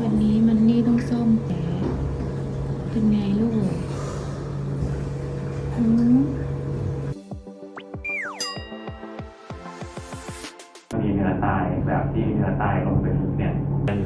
วันนี้มันนี่ต้องซ่อมแผลเป็นไงลูกหืมมีเนื้อตายแบบที่เนื้อตายลงไปลึกเนี่ยมัน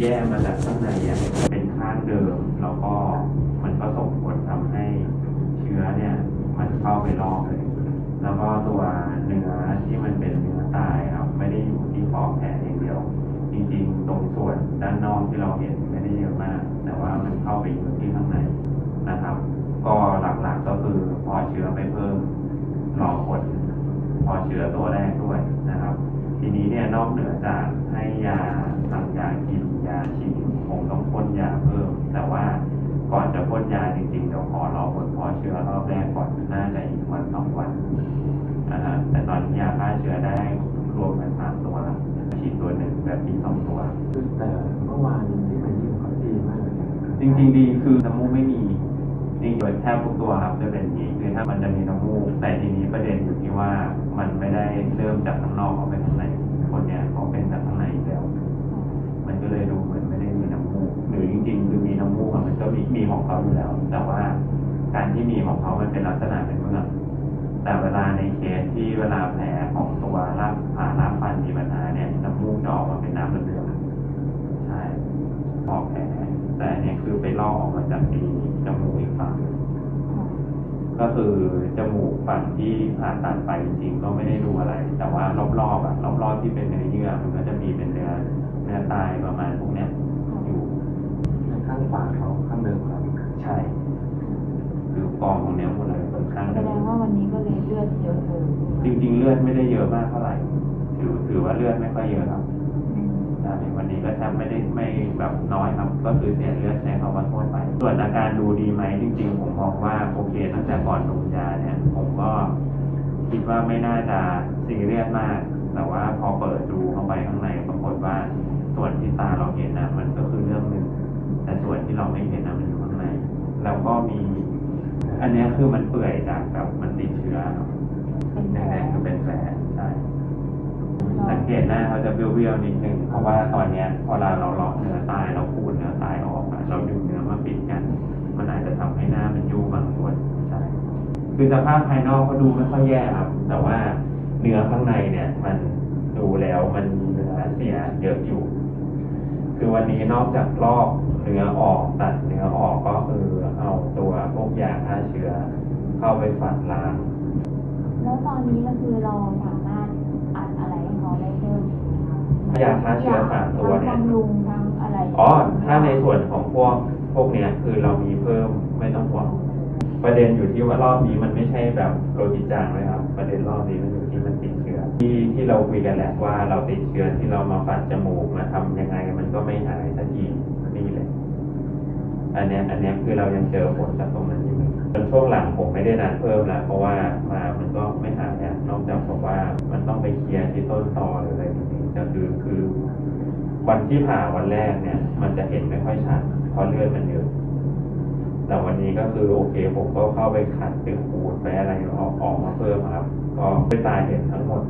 แย่มาจากข้างในอะเป็นข้างเดิมแล้วก็มันก็ส่งผลทำให้เชื้อเนี่ยมันเข้าไปรอบเลย แล้วก็ตัวเนื้อที่มันเป็นเนื้อตายครับไม่ได้อยู่ที่ขอบแผลอย่างเดียว ริงๆ ตรงส่วนด้านนอกที่เราเห็นไม่ได้เยอะมาก แต่ว่ามันเข้าไปอยู่ที่ข้างในนะครับ ก็หลักๆก็คือพอเชื้อไปเพิ่มรอผลพอเชื้อตัวแรกด้วยนะครับ ทีนี้เนี่ยนอกเหนือจากให้ยาสั่งยากินยาฉีดคงต้องพ่นยาเพิ่ม แต่ว่าก่อนจะพ่นยาจริง จริงๆดีคือน้ำมูกไม่มีจริงๆแทบทุกตัวครับจะเป็นอย่างนี้คือถ้ามันจะมีน้ำมูกแต่ทีนี้ประเด็นอยู่ที่ว่ามันไม่ได้เริ่มจากข้างนอกเข้าไปข้างในคนเนี้ยเขาเป็นจากข้างในอยู่แล้ว มันก็เลยดูเหมือนไม่ได้มีน้ำมูกหรือจริงๆคือมีน้ำมูกมันก็มีมีของเขาอยู่แล้ว แต่ว่าการที่มีของเขามันเป็นลักษณะเป็นเมือกแต่เวลาในเคสที่เวลาแผลของตัวรากผ่าลากฟันมีปัญหาเนี่ยน้ำมูกจะออกมาเป็นน้ำเหลืองใช่ออกแผล แต่อันเนี่ยคือไปลอกออกมาจากที่จมูกอีกฝั่งก็คือจมูกฝั่งที่ผ่าตัดไปจริงๆก็ไม่ได้ดูอะไร แต่ว่ารอบๆอะรอบๆที่เป็นเนื้อเยื่อมันก็จะมีเป็นเนื้อเนื้อตายประมาณพวกเนี้ยอยู่ในข้างขวาเขาข้างเดิมครับใช่คือกองของเนี้ยหมดเลยค่อนข้างแสเยดงอะว่าวันนี้ก็เลยเลือดเยอะเลยจริง ๆ เลือดไม่ได้เยอะมากเท่าไหร่ถือถือว่าเลือดไม่ค่อยเยอะครับอืม ใช่วันนี้ก็แทบไม่ได้ไม่แบบน้อยครับ ก็คือเสียเลือดใช้คำว่าทั่วไป ส่วนอาการดูดีไหมจริง ๆ ผมมองว่าโอเคตั้งแต่ก่อนดมยาเนี่ย ผมก็คิดว่าไม่น่าจะซีเรียสมาก แต่ว่าพอเปิดดูเข้าไปข้างในปรากฏว่าส่วนที่ตาเราเห็นนะมันก็คือเรื่องหนึ่งแต่ส่วนที่เราไม่เห็นนะมันอยู่ข้างในแล้วก็มี อันเนี้ยคือมันเปื่อยจากแบบมันติดเชื้อครับเป็นแผแดลงๆก็เป็นแผลใช่ สังเกตหน้าเขาจะเบี้ยวๆนิดนึง เพราะว่าตอนเนี้ยพอเราเราเลาะเนื้อตายเราขูดเนื้อตายออกอะเราดึงเนื้อมาปิดกัน มันอาจจะทำให้หน้ามันยุ่บางส่วนใช่คือสภาพภายนอกก็ดูไม่ค่อยแย่ครับ แต่ว่าเนื้อข้างในเนี่ย มันดูแล้วมันมีเนื้อเสียเยอะอยู่ คือวันนี้นอกจากลอกเนื้อออกตัดเนื้อออกก็คือเอาตัวพวกยาฆ่าเชื้อ เข้าไปฝัดล้าง แล้วตอนนี้ก็คือเราสา ยาฆ่าเชื้อสามตัวเนี่ยทั้งบำรุงทั้งอะไรอ๋อ ถ้าในส่วนของพวกพวกเนี้ยคือเรามีเพิ่มไม่ต้องห่วง ประเด็นอยู่ที่ว่ารอบนี้มันไม่ใช่แบบโลจิตจางเลยครับ ประเด็นรอบนี้มันอยู่ที่มันติดเชื้อ ที่ที่เราคุยกันแหละว่าเราติดเชื้อที่เรามาปัดจมูกมาทำยังไงมันก็ไม่หายสักทีนี่เลย อันเนี้ยอันเนี้ยคือเรายังเจอผลจากตรงนั้นอยู่จนช่วงหลังผมไม่ได้นัดเพิ่มแล้วเพราะว่ามามันก็ไม่หายอะนอก วันที่ผ่าวันแรกเนี่ย มันจะเห็นไม่ค่อยชัดเพราะเลือดมันเยอะแต่วันนี้ก็คือโอเคผมก็เข้าไปขัดไปขูดไปอะไรออกออกมาเพิ่มครับ ก็ไปตาเห็นทั้งหมด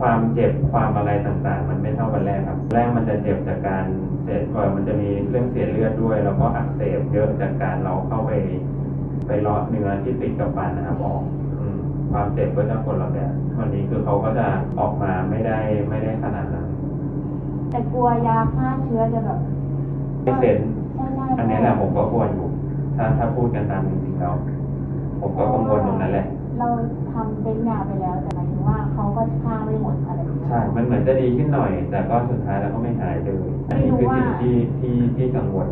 ความเจ็บความอะไรต่างๆ มันไม่เท่าวันแรกครับ แรกมันจะเจ็บจากการเสียว่ามันจะมีเรื่องเสียเลือดด้วย แล้วก็อักเสบเยอะจากการเราเข้าไป ไปเลาะเนื้อที่ติดกับฟันนะครับออกอืมความเจ็บก็จะคนละแบบวันนี้คือเขาก็จะออกมาไม่ได้ไม่ได้ขนาดนั้น แต่กลัวยาฆ่าเชื้อจะแบบไม่เซ็นใช่ใช่อันนี้แหละผมก็กลัวอยู่ ถ้าถ้าพูดกันตามจริงๆแล้วผมก็กังวลตรงนั้นแหละ เราทำเต็นยาไปแล้วแต่หมายถึงว่าเขาก็ฆ่าไม่หมดอะไรอย่างเงี้ย ใช่ มันเหมือนจะดีขึ้นหน่อย แต่ก็สุดท้ายแล้วก็ไม่หายเลย อันนี้คือสิ่งที่ที่ที่กังวล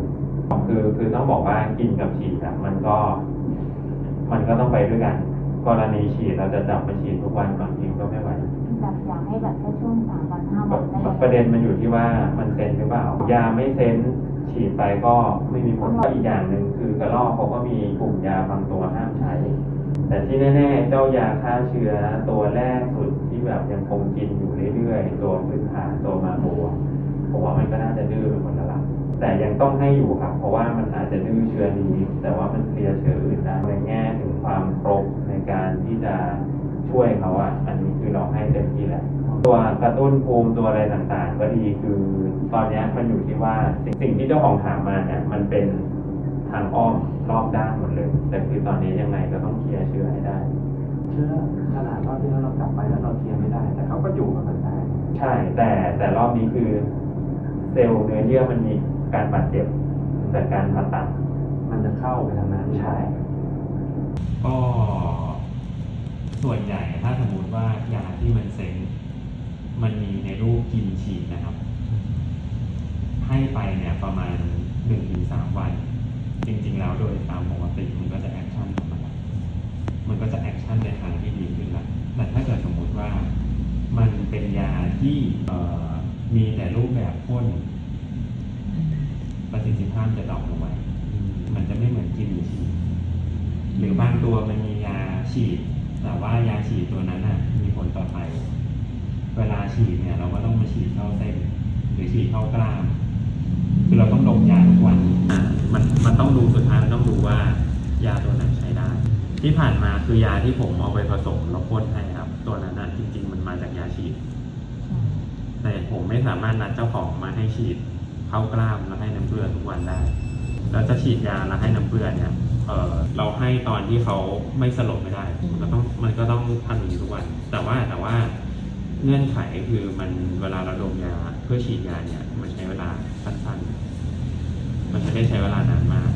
คือคือต้องบอกว่ากินกับฉีดอะมันก็ มันก็ต้องไปด้วยกัน กรณีฉีดเราจะจับมาฉีดทุกวันบางทีก็ไม่ไหว แบบอยากให้แบบแค่ช่วงสามวันห้าวันได้ไหมประเด็นมันอยู่ที่ว่ามันเซนหรือเปล่า ยาไม่เซนฉีดไปก็ไม่มีผลก็อีกอย่างหนึ่งคือกระรอกเขาก็มีกลุ่มยาบางตัวห้ามใช้ แต่ที่แน่ๆ เจ้ายาฆ่าเชื้อตัวแรกสุดที่แบบยังคงกินอยู่เรื่อยๆ ตัวพื้นฐานตัวมาโบอะผมว่ามันก็น่าจะดื้อไปหมดแล้วล่ะแต่ยังต้องให้อยู่ครับ เพราะว่ามันอาจจะดื้อเชื้อนี้ แต่ว่ามันเคลียร์เชื้ออื่นได้ในแง่ถึงความครบในการที่จะ ช่วยเขาอะอันนี้คือเราให้เต็มที่แหละตัวกระตุ้นภูมิตัวอะไรต่างๆ ก็ดีคือตอนเนี้ยมันอยู่ที่ว่าสิ่งสิ่งที่เจ้าของถามมาเนี่ยมันเป็นทางอ้อมรอบด้านหมดเลย แต่คือตอนนี้ยังไงก็ต้องเคลียร์เชื้อให้ได้ เชื้อขนาดรอบที่แล้วเรากลับไปแล้วเราเคลียร์ไม่ได้ แต่เขาก็อยู่กับมันได้ใช่แต่แต่รอบนี้คือ เซลล์เนื้อเยื่อมันมีการบาดเจ็บจากการผ่าตัดมันจะเข้าไปทางนั้นใช่ก็ ส่วนใหญ่ถ้าสมมติว่ายาที่มันเซ็งมันมีในรูปกินฉีดนะครับ ให้ไปเนี่ยประมาณหนึ่งถึงสามวัน จริง ๆ แล้วโดยตามปกติมันก็จะแอคชั่นของมันมันก็จะแอคชั่นในทางที่ดีขึ้นละแต่ถ้าเกิดสมมุติว่ามันเป็นยาที่มีแต่รูปแบบพ่นประสิทธิภาพจะดรอปลงไปมันจะไม่เหมือนกินฉีดหรือบางตัวมันมียาฉีด แต่ว่ายาฉีดตัวนั้นน่ะมีผลต่อไตเวลาฉีดเนี่ยเราก็ต้องมาฉีดเข้าเส้นหรือฉีดเข้ากล้าม คือเราต้องดมยาทุกวันมันมันต้องดูสุดท้ายมันต้องดูว่ายาตัวไหนใช้ได้ ที่ผ่านมาคือยาที่ผมเอาไปผสมแล้วพ่นให้ครับ ตัวนั้นน่ะจริง ๆ มันมาจากยาฉีด แต่ผมไม่สามารถนัดเจ้าของมาให้ฉีดเข้ากล้ามแล้วให้น้ำเกลือทุกวันได้แล้วจะฉีดยาแล้วให้น้ำเกลือเนี่ย เออเราให้ตอนที่เขาไม่สลบไม่ได้ มันก็ต้องมันก็ต้องทำอย่างนี้ทุกวัน แต่ว่าแต่ว่าเงื่อนไขคือมันเวลาเราดมยาเพื่อฉีดยาเนี่ยมันใช้เวลาสั้นๆ มันไม่ได้ใช้เวลานานมาก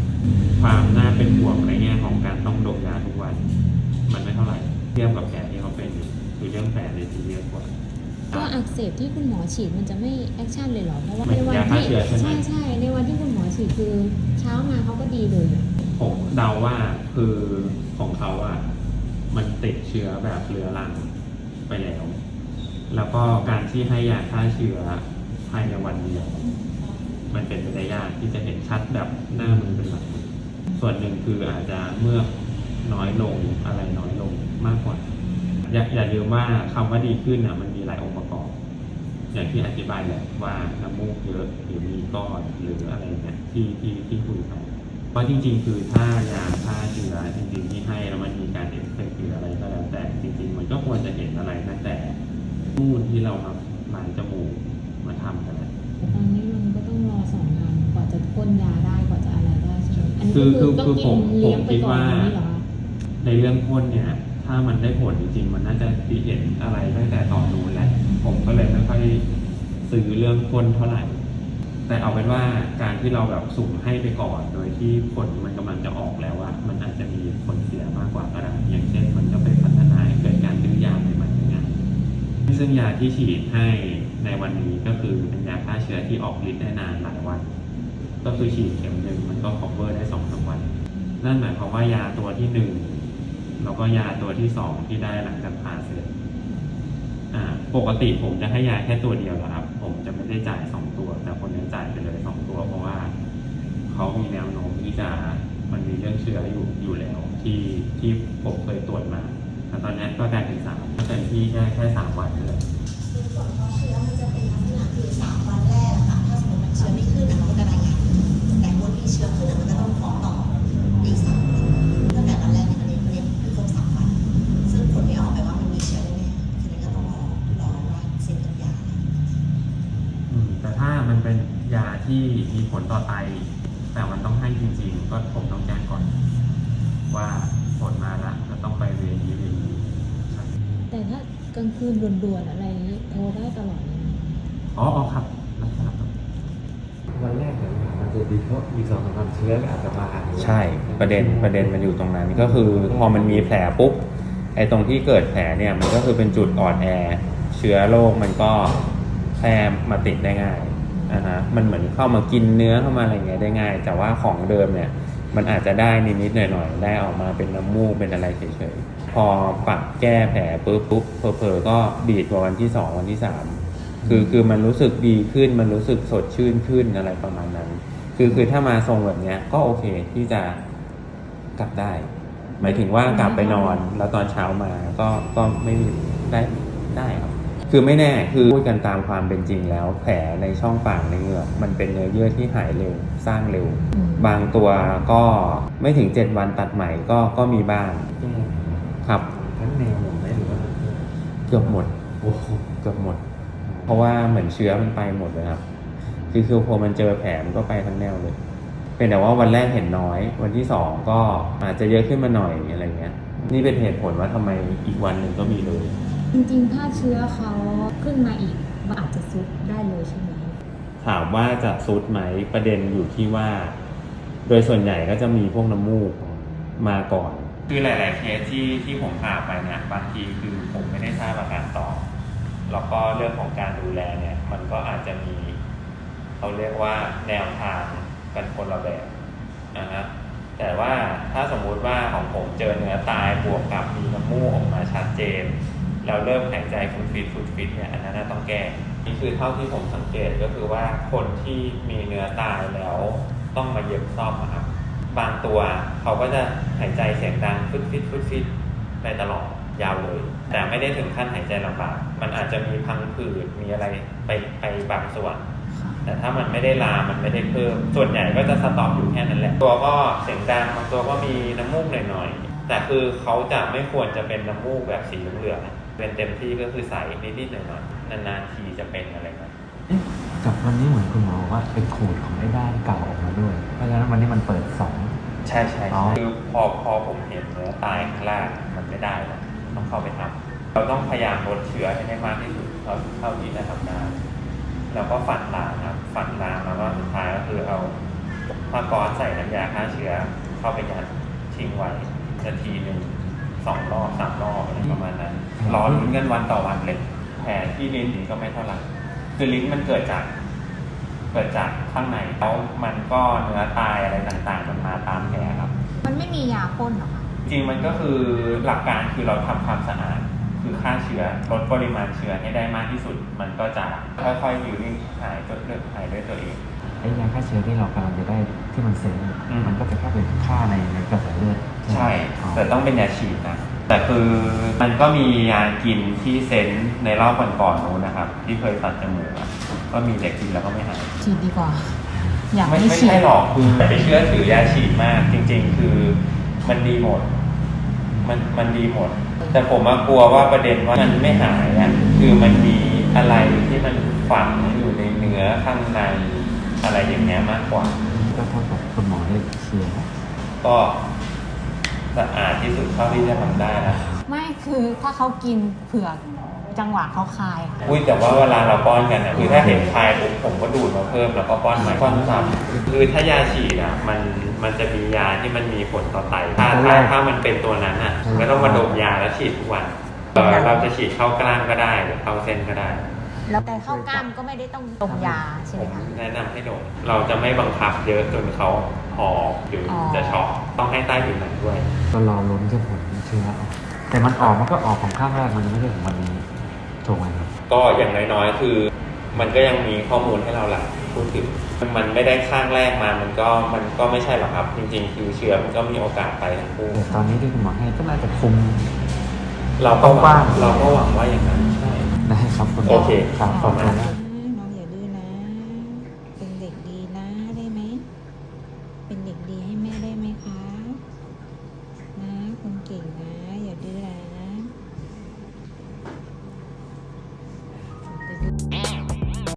ความน่าเป็นห่วงในแง่ของการต้องดมยาทุกวัน มันไม่เท่าไหร่เทียบกับแผลที่เขาเป็นอยู่คือเรื่องแผลในซีเรียสกว่าก็อักเสบที่คุณหมอฉีดมันจะไม่แอคชั่นเลยเหรอเพราะว่าเหมืในอนวัยาฆ่าที่เชื้อใช่ไหมใช่ใช่ในวันที่คุณหมอฉีดคือเช้ามาเขาก็ดีเลย ผมเดาว่าคือของเขาอะมันติดเชื้อแบบเรื้อรังไปแล้ว แล้วก็การที่ให้ยาฆ่าเชื้อภายในวันเดียว มันเป็นไปได้ยากที่จะเห็นชัดแบบหน้ามือเป็นหลังส่วนหนึ่งคืออาจจะเมื่อน้อยลงอะไรน้อยลงมากกว่า อย่าอย่าลืมว่าคำว่าดีขึ้นอะมันมีหลายองค์ประกอบ อย่างที่อธิบายแหละว่าน้ำมูกเยอะหรือมีก้อนหรืออะไรเนี่ยที่ที่ที่คุยไปเพ ราะจริง ๆ คือถ้ายาฆ่าเชื้อจริงๆที่ให้แล้วมันมีการเอฟเฟกต์หรืออะไรก็แล้วแต่จริง ๆ มันก็ควรจะเห็นอะไรตั้งแต่นู่นที่เรามาหมายจมูกมาทำกันแล้วแต่ตอนนี้มันก็ต้องรอสองวันกว่าจะพ่นยาได้กว่าจะอะไรได้ใช่ไหมอันนี้คือก็คือคือคือผมต้องกินเลี้ยงผมไปคิดก่อนว่าอย่างนี้เหรอในเรื่องพ่นเนี่ยถ้ามันได้ผลจริงๆ มันน่าจะดีเห็นอะไรตั้งแต่ตอนนู้นแล้วผมก็เลยไม่ค่อยซื้อเรื่องพ่นเท่าไหร่ แต่เอาเป็นว่าการที่เราแบบสุ่มให้ไปก่อน โดยที่ผลมันกำลังจะออกแล้วว่ามันอาจจะมีผลเสียมากกว่าก็ได้อย่างเช่น มันก็ไปพัฒนาเกิดการดื้อยาใหม่ๆอย่างเงี้ยซึ่งยาที่ฉีดให้ในวันนี้ก็คือเป็นยาฆ่าเชื้อที่ออกฤทธิ์ได้นานหลายวัน ก็คือฉีดเข็มหนึ่งมันก็ cover ได้สองสามวันนั่นหมายความว่ายาตัวที่หนึ่งแล้วก็ยาตัวที่สองที่ได้หลังจากผ่าเสร็จปกติผมจะให้ยาแค่ตัวเดียวนะครับ ผมจะไม่ได้จ่ายสอง คนนี้จ่ายไปเลยสองตัว เพราะว่าเขามีแนวโน้มที่จะมันมีเรื่องเชื้ออยู่อยู่แล้วที่ที่ผมเคยตรวจมาแต่ตอนนี้ก็กลายเป็นสามก็เป็นที่แค่แค่สามวันเลยคือผลของเชื้อมันจะเป็นลักษณะคือสามวันแรกอะค่ะถ้าสมมติมันเชื้อไม่ขึ้นมันก็จะรายงานแต่คนที่เชื้อขึ้นมันจะต้องฟ้องต่อ ที่มีผลต่อไต แต่มันต้องให้จริง ๆ ก็ผมต้องแจ้งก่อน ว่าผลมาละจะต้องไปเวรนี้เวรนี้ครับแต่ถ้ากลางคืนด่วนๆอะไรอย่างนี้โทรได้ตลอดเลยนะอ๋ออ๋อครับรับทราบครับ วันแรกเนี่ยมันจะดีเพราะอีกสองสามวันเชื้อก็อาจจะมาใช่ประเด็นประเด็นมันอยู่ตรงนั้นก็คือพอมันมีแผลปุ๊บไอ้ตรงที่เกิดแผลเนี่ยมันก็คือเป็นจุดอ่อนแอ เชื้อโรคมันก็แพร่มาติดได้ง่าย นะฮะมันเหมือนเข้ามากินเนื้อเข้ามาอะไรเงี้ยได้ง่าย แต่ว่าของเดิมเนี่ยมันอาจจะได้นิดๆหน่อยๆได้ออกมาเป็นน้ำมูกเป็นอะไรเฉยๆพอปรับแก้แผลปุ๊บปุ๊บเพอๆก็ดีดกว่าวันที่สองวันที่สามคือคือมันรู้สึกดีขึ้นมันรู้สึกสดชื่นขึ้นอะไรประมาณนั้น คือคือถ้ามาทรงแบบเนี้ยก็โอเคที่จะกลับได้ หมายถึงว่ากลับไปนอน แล้วตอนเช้ามาก็ก็ไม่ได้ได้ครับ คือไม่แน่คือพูดกันตามความเป็นจริงแล้ว แผลในช่องปากในเหงือกมันเป็นเนื้อเยื่อที่หายเร็วสร้างเร็วอืมบางตัวก็ไม่ถึงเจ็ดวันตัดใหม่ก็ก็มีบ้างแก้ครับทั้งแนวหมดไหมหรือว่าเกือบหมดโอ้โหเกือบหมด เพราะว่าเหมือนเชื้อมันไปหมดเลยครับ คือคือพอมันเจอแผลมันก็ไปทั้งแนวเลย เป็นแต่ว่าวันแรกเห็นน้อย วันที่สองก็อาจจะเยอะขึ้นมาหน่อยอะไรเงี้ย นี่เป็นเหตุผลว่าทำไมอีกวันหนึ่งก็มีเลย จริงๆ ถ้าเชื้อเขาขึ้นมาอีกมันอาจจะซุดได้เลยใช่ไหมถามว่าจะซุดไหมประเด็นอยู่ที่ว่า โดยส่วนใหญ่ก็จะมีพวกน้ำมูกมาก่อน คือหลาย ๆ เคสที่ที่ผมผ่าไปเนี่ยบางทีคือผมไม่ได้ทราบอาการต่อ แล้วก็เรื่องของการดูแลเนี่ย มันก็อาจจะมีเขาเรียกว่าแนวทางกันคนละแบบนะฮะแต่ว่าถ้าสมมุติว่าของผมเจอเนื้อตายบวกกับมีน้ำมูกออกมาชัดเจน แล้วเริ่มหายใจฟุดฟิตฟุดฟิตเนี่ยอันนั้นต้องแก้นี่คือเท่าที่ผมสังเกตก็คือว่าคนที่มีเนื้อตายแล้วต้องมาเย็บซ่อมครับบางตัวเขาก็จะหายใจเสียงดังฟุดฟิตฟุดฟิตไปตลอดยาวเลย แต่ไม่ได้ถึงขั้นหายใจลำบาก มันอาจจะมีพังผืดมีอะไรไปไปบางส่วน แต่ถ้ามันไม่ได้ลามมันไม่ได้เพิ่ม ส่วนใหญ่ก็จะสต็อปอยู่แค่นั้นแหละ ตัวก็เสียงดังบางตัวก็มีน้ำมูกหน่อยๆ แต่คือเขาจะไม่ควรจะเป็นน้ำมูกแบบสีเหลืองๆ เป็นเต็มที่ก็คือใสนิดๆหน่อยๆนานๆทีจะเป็นอะไรแบบเอ๊ะกับวันนี้เหมือนคุณหมอบอกว่าเป็นขูดของไอ้ด้านเก่าออกมาด้วย เพราะฉะนั้นวันนี้มันเปิดสอง ใช่ใช่อ๋อ คือพอพอผมเห็นเนื้อตายข้างล่างมันไม่ได้แล้วต้องเข้าไปทำเราต้องพยายามลดเชื้อให้ได้มากที่สุดเท่าเท่าที่จะทำได้แล้วก็ฝันลางครับฝันลางแล้วก็สุดท้ายก็คือเอาผ้าก๊อซใส่น้ำยาฆ่าเชื้อเข้าไปยัดทิ้งไว้นาทีหนึ่งสองรอบสามรอบอะไรประมาณนั้น รอลุ้นกันวันต่อวันเลยแผลที่ลิ้นก็ไม่เท่าไหร่คือลิ้นมันเกิดจาก เกิดจากข้างในแล้วมันก็เนื้อตายอะไรต่างๆ มันมาตามแผลครับ มันไม่มียาพ่นเหรอคะจริงๆมันก็คือหลักการคือเราทำความสะอาดคือฆ่าเชื้อลดปริมาณเชื้อให้ได้มากที่สุด มันก็จะค่อยๆอยู่นิ่งหายจนเลือดหายด้วยตัวเอง ไอ้ยาฆ่าเชื้อที่เรากำลังจะได้ที่มันเซ็งเนี่ยอืม มันก็จะแค่เป็นค่าในในกระแสเลือดใช่ อ๋อแต่ต้องเป็นยาฉีดนะ แต่คือมันก็มียากินที่เซนส์ในรอบก่อนๆนู้นนะครับ ที่เคยตัดจมูกอะก็มีเด็กกินแล้วก็ไม่หาย ฉีดดีกว่า อยากไม่ให้ไม่ฉีดใช่หรอกคืออย่าไปเชื่อถือยาฉีดมาก จริง ๆ คือมันดีหมด มันมันดีหมด แต่ผมมากลัวว่าประเด็นว่ามันไม่หายอะคือมันมีอะไรที่มันฝังอยู่ในเนื้อข้างใน อะไรอย่างเงี้ยมากกว่า ก็เท่ากับคุณหมอได้เชียร์ก็สะอาดที่สุดเท่าที่จะทำได้นะไม่คือถ้าเขากินเผือกจังหวะเขาคาย อุ้ยแต่ว่าเวลาเราป้อนกันอะคือถ้าเห็นคายปุ๊บผมก็ดูดมาเพิ่มแล้วก็ป้อนใหม่ป้อนซ้ำคือถ้ายาฉีดอะมันมันจะมียาที่มันมีผลต่อไตถ้าถ้าถ้ามันเป็นตัวนั้นอะก็ต้องมาดมยาแล้วฉีดทุกวันเอ่อเราจะฉีดเข้ากล้ามก็ได้หรือเข้าเส้นก็ได้ แล้วแต่เข้ากล้ามก็ไม่ได้ต้องดมยาใช่ไหมคะแนะนำให้ดมเราจะไม่บังคับเยอะจนเขาหอบหรือออจะช็อกต้องให้ใต้ผิวหนังด้วย ก็รอลุ้นแค่ผลเชื้อเอาแต่มันออกมันก็ออกของข้างแรกมันยังไม่ได้ของวันนี้ถูกไหมครับก็อย่างน้อยๆคือ มันก็ยังมีข้อมูลให้เราหลักพูดถึงมันไม่ได้ข้างแรกมามันก็มันก็ไม่ใช่หรอกครับ จริงๆคือเชื้อมันก็มีโอกาสไปทั้งคู่แต่ตอนนี้ที่คุณหมอให้ก็น่าจะคุมเราก็หวับ้างงเราก็หวังว่าอย่างนั้นใช่ ได้ครับคุณหมอโอเค ครับขอบคุณมาก